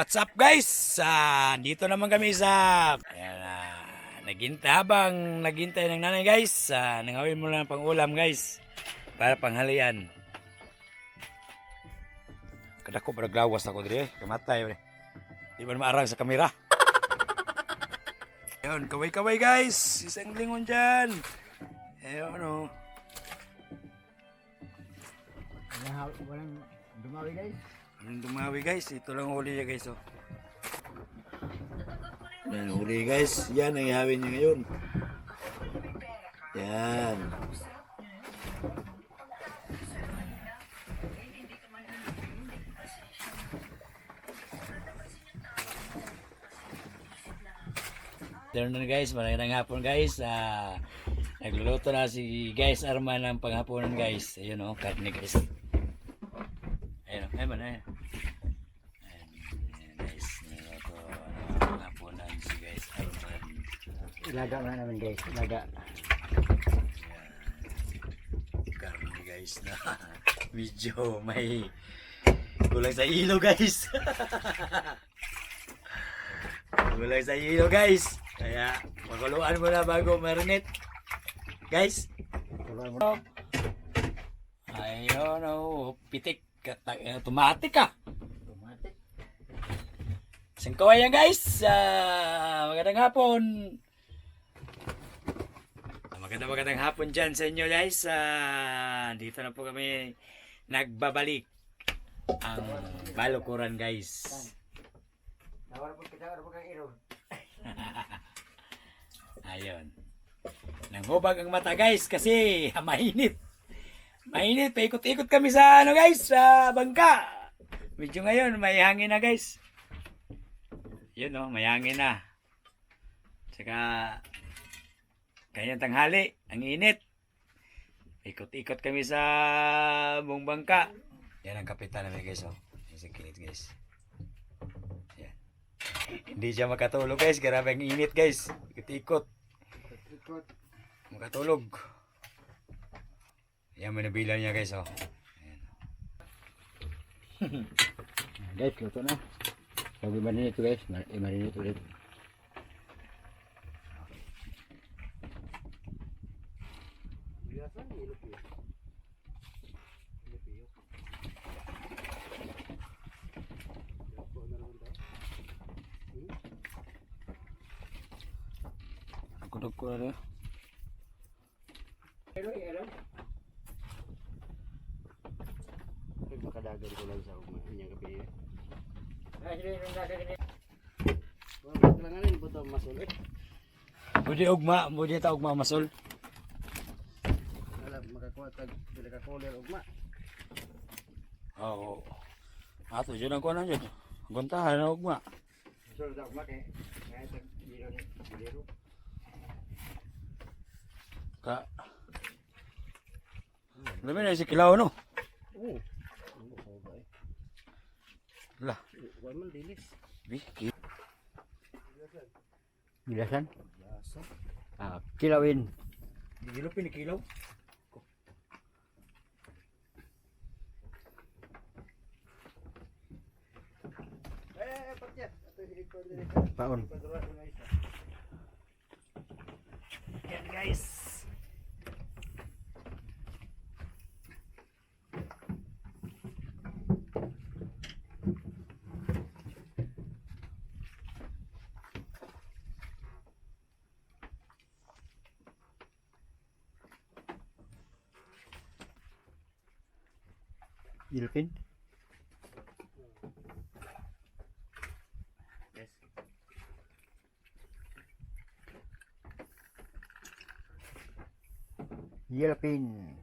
What's up guys? Ah, dito naman kami sa ayan, ah, naghintay habang naghintay ng nanay guys. Ah, nangawin mo lang pang ulam guys para panghalian. Kadako para glawas ako dire, kamatay pre. Di ba maarang sa kamera? Ayun, kaway-kaway guys. Isang lingon dyan. Ayun oh. Walang, walang dumawi guys. Ang dumawi guys, ito lang huli niya guys oh. Yan huli guys, yan ang ihawin niya ngayon. Yan. Afternoon guys, magandang hapon guys. Ah, nagluluto na si guys Arman ng panghaponan guys. Ayun oh, karne guys. Ayun, ayun man, ayun. Ayun, ayun, guys. Nanoto, ano, hapunan si guys Arman. Ilaga na namin guys. Ilaga. Karne guys na medyo may kulang sa ilo guys. kulang sa ilo guys. Kaya pakuluan mo na bago marinate. Guys, Tuloy mo. ayun oh, pitik. Eh, Tumatik ka. Automatic. Isang kawayan guys. Ah, magandang hapon. Ah, Magandang magandang hapon dyan sa inyo guys. Ah, dito na po kami nagbabalik ang balukuran guys. Ayun. Nanghubag ang mata guys kasi mainit. Mainit. Paikot-ikot kami sa ano guys, sa bangka. Medyo ngayon may hangin na guys. Yun oh, may hangin na. Tsaka kanyang tanghali, ang init. Ikot-ikot kami sa buong bangka. Yan ang kapitan namin guys oh. Yan si Kinit guys. Yan. Hindi siya makatulog guys, grabe ang init guys. Ikot-ikot. Ikot. Makatulog. Yan, may nabila niya guys, oh. Guys, luto na. Lagi marinit ito guys. Mar eh, ulit. Kudog ko na Hello, hello. Makadagan ko lang sa ugma. Inyang gabi. Ay, hindi nang gagawin. Wala lang nga rin po ito masulit. Pwede ugma, pwede ta ugma masol. Wala, makakuha tag pila ka kulir ugma. Oo. Ato, dyan ang kuha dyan. Guntahan na ugma. Masul sa ugma kay kaya tag biro ni biro. Ka. Lamin na si Kilaw, no? Oo. Lah, Waman dilis. Wiki. Bilasan. Bilasan. Ah, kilawin. Digilaw pinikilaw. Paon. Yan guys. Ilpin? Yes. Yelpin.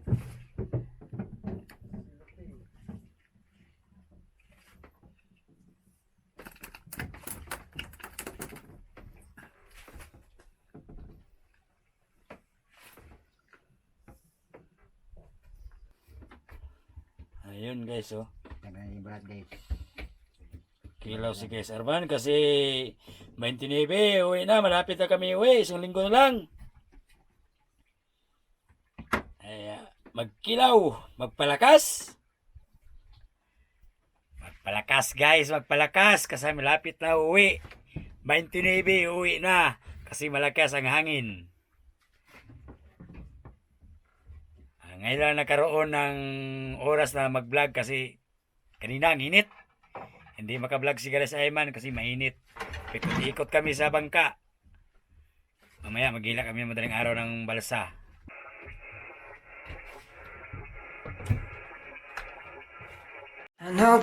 Ayun guys, oh. Taga yung balat guys. Kilaw si Guys Arman kasi 29, uwi na, malapit na kami uwi, isang linggo na lang. Ay, magkilaw, magpalakas. Palakas guys, magpalakas kasi malapit na uwi. 29 uwi na kasi malakas ang hangin. Ah, Ngayon lang nagkaroon ng oras na mag-vlog kasi kanina ang init. Hindi maka-vlog si Gares Ayman kasi mainit. Ikot-ikot kami sa bangka. Mamaya magila kami madaling araw ng balsa. I know